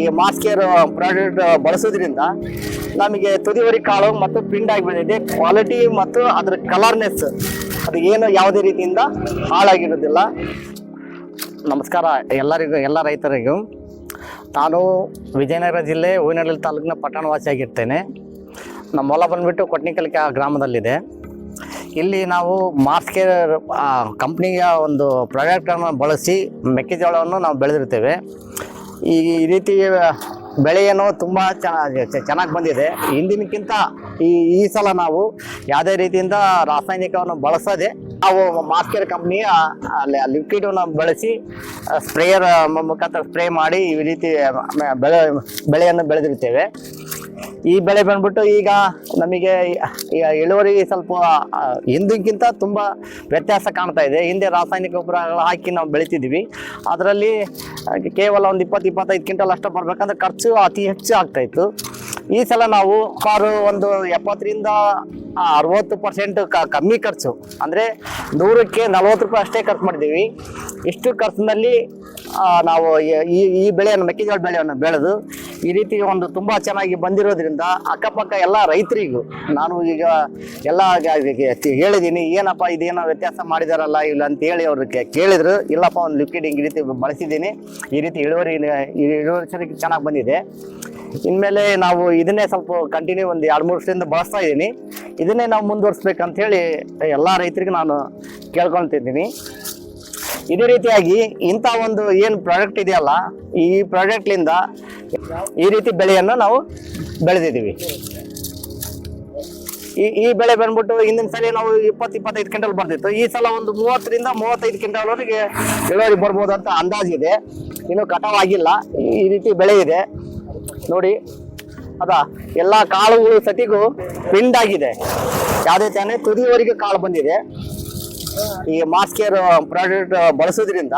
ಈ ಮಾಸ್ಕೇರ್ ಪ್ರಾಡಕ್ಟ್ ಬಳಸೋದ್ರಿಂದ ನಮಗೆ ತುದಿವರಿ ಕಾಳು ಮತ್ತು ಪಿಂಡಾಗಿ ಬಂದಿದೆ. ಕ್ವಾಲಿಟಿ ಮತ್ತು ಅದರ ಕಲರ್ನೆಸ್ ಅದು ಏನು ಯಾವುದೇ ರೀತಿಯಿಂದ ಹಾಳಾಗಿರೋದಿಲ್ಲ ನಮಸ್ಕಾರ ಎಲ್ಲರಿಗೂ, ಎಲ್ಲ ರೈತರಿಗೂ. ನಾನು ವಿಜಯನಗರ ಜಿಲ್ಲೆ ಹೂವಿನಹಳ್ಳಿ ತಾಲೂಕಿನ ಪಟ್ಟಣವಾಸಿಯಾಗಿರ್ತೇನೆ ನಮ್ಮ ಹೊಲ ಬಂದುಬಿಟ್ಟು ಕೊಟ್ನಿಕಲ್ಕೆ ಗ್ರಾಮದಲ್ಲಿದೆ. ಇಲ್ಲಿ ನಾವು ಮಾರ್ಸ್ಕೇರ್ ಕಂಪ್ನಿಯ ಒಂದು ಪ್ರಾಡಕ್ಟನ್ನು ಬಳಸಿ ಮೆಕ್ಕೆಜೋಳವನ್ನು ನಾವು ಬೆಳೆದಿರ್ತೇವೆ. ಈ ರೀತಿ ಬೆಳೆಯನ್ನು ತುಂಬ ಚೆನ್ನಾಗಿ ಬಂದಿದೆ. ಹಿಂದಿನಕ್ಕಿಂತ ಈ ಈ ಸಲ ನಾವು ಯಾವುದೇ ರೀತಿಯಿಂದ ರಾಸಾಯನಿಕವನ್ನು ಬಳಸದೆ ನಾವು ಮಾಸ್ಕೇರ್ ಕಂಪ್ನಿಯ ಲಿಕ್ವಿಡನ್ನು ಬಳಸಿ ಸ್ಪ್ರೇಯರ್ ಮುಖಾಂತರ ಸ್ಪ್ರೇ ಮಾಡಿ ಈ ರೀತಿ ಬೆಳೆ, ಬೆಳೆಯನ್ನು ಬೆಳೆದಿರ್ತೇವೆ ಈ ಬೆಳೆ ಬಂದ್ಬಿಟ್ಟು ಈಗ ನಮಗೆ ಈ ಇಳುವರಿ ಸ್ವಲ್ಪ ಹಿಂದಿಗಿಂತ ತುಂಬ ವ್ಯತ್ಯಾಸ ಕಾಣ್ತಾ ಇದೆ. ಹಿಂದೆ ರಾಸಾಯನಿಕ ಗೊಬ್ಬರಗಳು ಹಾಕಿ ನಾವು ಬೆಳಿತಿದ್ವಿ. ಅದರಲ್ಲಿ ಕೇವಲ ಒಂದು ಇಪ್ಪತ್ತು, ಇಪ್ಪತ್ತೈದು ಕ್ವಿಂಟಲ್ ಅಷ್ಟು ಬರ್ಬೇಕಂದ್ರೆ ಖರ್ಚು ಅತಿ ಹೆಚ್ಚು ಆಗ್ತಾ ಇತ್ತು. ಈ ಸಲ ನಾವು ಸುಮಾರು ಒಂದು ಎಪ್ಪತ್ತರಿಂದ ಅರವತ್ತು ಪರ್ಸೆಂಟ್ ಕಮ್ಮಿ ಖರ್ಚು. ಅಂದರೆ ನೂರಕ್ಕೆ ನಲ್ವತ್ತು ರೂಪಾಯಿ ಅಷ್ಟೇ ಖರ್ಚು ಮಾಡಿದ್ದೀವಿ. ಇಷ್ಟು ಖರ್ಚಿನಲ್ಲಿ ನಾವು ಈ ಈ ಬೆಳೆಯನ್ನು, ಮೆಕ್ಕೆಜೋಳ ಬೆಳೆಯನ್ನು ಬೆಳೆದು ಈ ರೀತಿ ಒಂದು ತುಂಬ ಚೆನ್ನಾಗಿ ಬಂದಿರೋದ್ರಿಂದ ಅಕ್ಕಪಕ್ಕ ಎಲ್ಲ ರೈತರಿಗೂ ನಾನು ಈಗ ಎಲ್ಲ ಹೇಳಿದ್ದೀನಿ ಏನಪ್ಪ ಇದೇನೋ ವ್ಯತ್ಯಾಸ ಮಾಡಿದಾರಲ್ಲ ಇಲ್ಲ ಅಂತ ಹೇಳಿ ಅವ್ರಿಗೆ ಕೇಳಿದ್ರು. ಇಲ್ಲಪ್ಪ, ಒಂದು ಲಿಕ್ವಿಡ್ ಈ ರೀತಿ ಬಳಸಿದ್ದೀನಿ. ಈ ರೀತಿ ಇಳುವರಿ ಇಳುವರಿ ಚೆನ್ನಾಗಿ ಬಂದಿದೆ. ಇನ್ಮೇಲೆ ನಾವು ಇದನ್ನೇ ಸ್ವಲ್ಪ ಕಂಟಿನ್ಯೂ ಒಂದು ಎರಡು ಮೂರು ವರ್ಷದಿಂದ ಬಳಸ್ತಾ ಇದ್ದೀನಿ. ಇದನ್ನೇ ನಾವು ಮುಂದುವರಿಸ್ಬೇಕಂತ ಹೇಳಿ ಎಲ್ಲ ರೈತರಿಗೆ ನಾನು ಕೇಳ್ಕೊಳ್ತಿದ್ದೀನಿ. ಇದೇ ರೀತಿಯಾಗಿ ಇಂಥ ಒಂದು ಏನು ಪ್ರಾಡಕ್ಟ್ ಇದೆಯಲ್ಲ, ಈ ಪ್ರಾಡಕ್ಟ್ಲಿಂದ ಈ ರೀತಿ ಬೆಳೆಯನ್ನು ನಾವು ಬೆಳೆದಿದ್ದೀವಿ. ಈ ಈ ಬೆಳೆ ಬಂದ್ಬಿಟ್ಟು ಹಿಂದಿನ ಸಲ ನಾವು ಇಪ್ಪತ್ತು, ಇಪ್ಪತ್ತೈದು ಕ್ವಿಂಟಲ್ ಬರ್ತಿತ್ತು. ಈ ಸಲ ಒಂದು ಮೂವತ್ತರಿಂದ ಮೂವತ್ತೈದು ಕ್ವಿಂಟಲ್ವರೆಗೆ ಇಳುವರಿ ಬರ್ಬೋದು ಅಂತ ಅಂದಾಜಿದೆ ಇನ್ನು ಕಟಾವ್ ಆಗಿಲ್ಲ ಈ ರೀತಿ ಬೆಳೆ ಇದೆ. ನೋಡಿ, ಅದ ಎಲ್ಲ ಕಾಳುಗಳು ಸತಿಗೂ ಪಿಂಡಾಗಿದೆ ಯಾವುದೇ ತಾನೇ ತುದಿವರೆಗೆ ಕಾಳು ಬಂದಿದೆ. ಈ ಮಾಸ್ಕೇರ್ ಪ್ರಾಡಕ್ಟ್ ಬಳಸೋದ್ರಿಂದ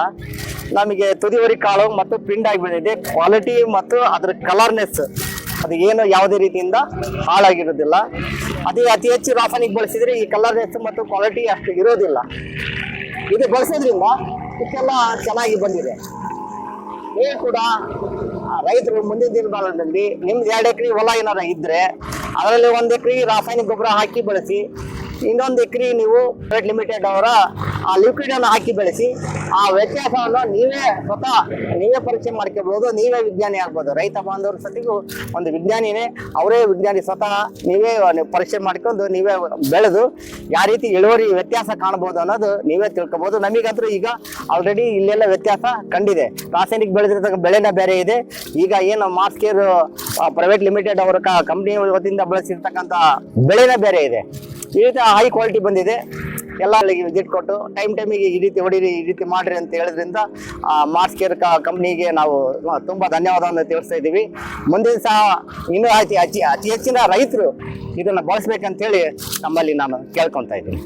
ನಮಗೆ ತುದಿವರಿ ಕಾಳು ಮತ್ತು ಪಿಂಡಾಗಿ ಆಗಿಬಿಟ್ಟಿದೆ ಕ್ವಾಲಿಟಿ ಮತ್ತು ಅದರ ಕಲರ್ನೆಸ್ ಅದು ಏನು ಯಾವುದೇ ರೀತಿಯಿಂದ ಹಾಳಾಗಿರೋದಿಲ್ಲ ಅದೇ ಅತಿ ಹೆಚ್ಚು ರಾಸಾಯನಿಕ ಬಳಸಿದ್ರೆ ಈ ಕಲರ್ನೆಸ್ ಮತ್ತು ಕ್ವಾಲಿಟಿ ಅಷ್ಟು ಇರೋದಿಲ್ಲ. ಇದು ಬಳಸೋದ್ರಿಂದ ಇದಕ್ಕೆಲ್ಲ ಚೆನ್ನಾಗಿ ಬಂದಿದೆ. ನೀವು ಕೂಡ ರೈತರು ಮುಂದಿನ ದಿನಗಳಲ್ಲಿ ನಿಮ್ದು ಎರಡು ಎಕರೆ ಹೊಲ ಏನಾರ ಇದ್ರೆ ಅದರಲ್ಲಿ ಒಂದು ಎಕರೆ ರಾಸಾಯನಿಕ ಗೊಬ್ಬರ ಹಾಕಿ ಬೆಳೆಸಿ ಇನ್ನೊಂದು ಎಕರೆ ನೀವು ಪ್ರೈವೇಟ್ ಲಿಮಿಟೆಡ್ ಅವರ, ಆ ಲಿಕ್ವಿಡ್ ಅನ್ನು ಹಾಕಿ ಬೆಳೆಸಿ, ಆ ವ್ಯತ್ಯಾಸವನ್ನು ನೀವೇ ಸ್ವತಃ ನೀವೇ ಪರೀಕ್ಷೆ ಮಾಡ್ಕೋಬಹುದು, ನೀವೇ ವಿಜ್ಞಾನಿ ಆಗ್ಬೋದು. ರೈತ ಬಾಂಧವ್ರ ಸತಿಗೂ ಒಂದು ವಿಜ್ಞಾನಿನೇ, ಅವರೇ ವಿಜ್ಞಾನಿ ಸ್ವತಃ ನೀವೇ ಪರೀಕ್ಷೆ ಮಾಡ್ಕೊಂಡು ನೀವೇ ಬೆಳೆದು, ಯಾವ ರೀತಿ ಇಳುವರಿ ವ್ಯತ್ಯಾಸ ಕಾಣಬಹುದು ಅನ್ನೋದು ನೀವೇ ತಿಳ್ಕೊಬಹುದು. ನಮಗಂತೂ ಈಗ ಆಲ್ರೆಡಿ ಇಲ್ಲೆಲ್ಲ ವ್ಯತ್ಯಾಸ ಕಂಡಿದೆ. ರಾಸಾಯನಿಕ ಬೆಳೆದಿರತಕ್ಕ ಬೆಳೆನ ಬೇರೆ ಇದೆ. ಈಗ ಏನು ಮಾಸ್ಕೇರ್ ಪ್ರೈವೇಟ್ ಲಿಮಿಟೆಡ್ ಅವರ ಕಂಪ್ನಿ ವತಿಯಿಂದ ಬಳಸಿರ್ತಕ್ಕಂಥ ಬೆಳೆನ ಬೇರೆ ಇದೆ. ಈ ರೀತಿ ಹೈ ಕ್ವಾಲಿಟಿ ಬಂದಿದೆ. ಎಲ್ಲ ವಿಸಿಟ್ ಕೊಟ್ಟು ಟೈಮ್ ಟೈಮಿಗೆ ಈ ರೀತಿ ಹೊಡೀರಿ, ಈ ರೀತಿ ಮಾಡ್ರಿ ಅಂತ ಹೇಳಿದ್ರಿಂದ ಮಾಸ್ಕೇರ್ ಕಂಪ್ನಿಗೆ ನಾವು ತುಂಬ ಧನ್ಯವಾದವನ್ನು ತಿಳಿಸ್ತಾ ಇದ್ದೀವಿ. ಮುಂದಿನ ಸಹ ಇನ್ನೂ ಅತಿ ಅತಿ ಅತಿ ಹೆಚ್ಚಿನ ರೈತರು ಇದನ್ನು ಬಳಸ್ಬೇಕಂತೇಳಿ ನಮ್ಮಲ್ಲಿ ನಾನು ಕೇಳ್ಕೊತಾ ಇದ್ದೀನಿ.